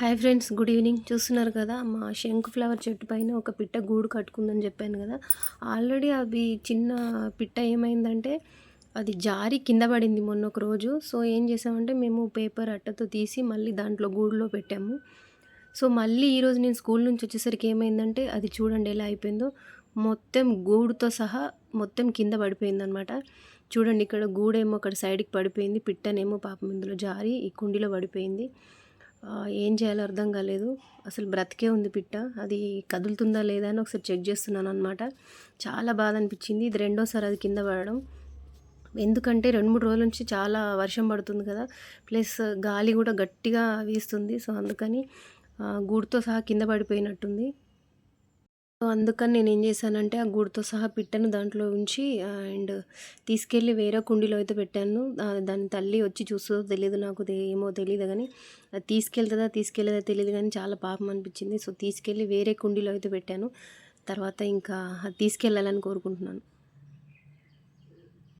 Hi friends good evening. చూస్తున్నారు కదా మా శంకు ఫ్లవర్ చెట్టు పైన ఒక పిట్ట గూడు కట్టుకుందని చెప్పాను కదా. ఆల్రెడీ అవి చిన్న పిట్ట ఏమైందంటే అది జారి కింద పడింది మొన్న ఒక రోజు. సో ఏం చేసామంటే మేము పేపర్ అట్టతో తీసి మళ్ళీ దాంట్లో గూడులో పెట్టాము. సో మళ్ళీ ఈరోజు నేను స్కూల్ నుంచి వచ్చేసరికి ఏమైందంటే అది చూడండి ఎలా అయిపోయిందో. మొత్తం గూడుతో సహా మొత్తం కింద పడిపోయింది అనమాట చూడండి ఇక్కడ గూడేమో అక్కడ సైడ్కి పడిపోయింది పిట్టనేమో పాపం ఇందులో జారి ఈ కుండీలో పడిపోయింది. ఏం చేయాలో అర్థం కాలేదు. అసలు బ్రతికే ఉంది పిట్ట. అది కదులుతుందా లేదా అని ఒకసారి చెక్ చేస్తున్నాను అనమాట చాలా బాధ అనిపించింది. ఇది రెండోసారి అది కింద పడడం. ఎందుకంటే రెండు మూడు రోజుల నుంచి చాలా వర్షం పడుతుంది కదా. ప్లస్ గాలి కూడా గట్టిగా వీస్తుంది. సో అందుకని గూడుతో సహా కింద పడిపోయినట్టుంది. అందుకని నేను ఏం చేశానంటే ఆ గుడితో సహా పిట్టను దాంట్లో ఉంచి అండ్ తీసుకెళ్ళి వేరే కుండీలో అయితే పెట్టాను. దాని తల్లి వచ్చి చూస్తుందో తెలియదు నాకు ఏమో తెలియదు కానీ అది తీసుకెళ్తుందా తీసుకెళ్ళదా తెలియదు కానీ చాలా పాపం అనిపించింది. సో తీసుకెళ్ళి వేరే కుండీలో అయితే పెట్టాను. తర్వాత ఇంకా తీసుకెళ్ళాలని కోరుకుంటున్నాను.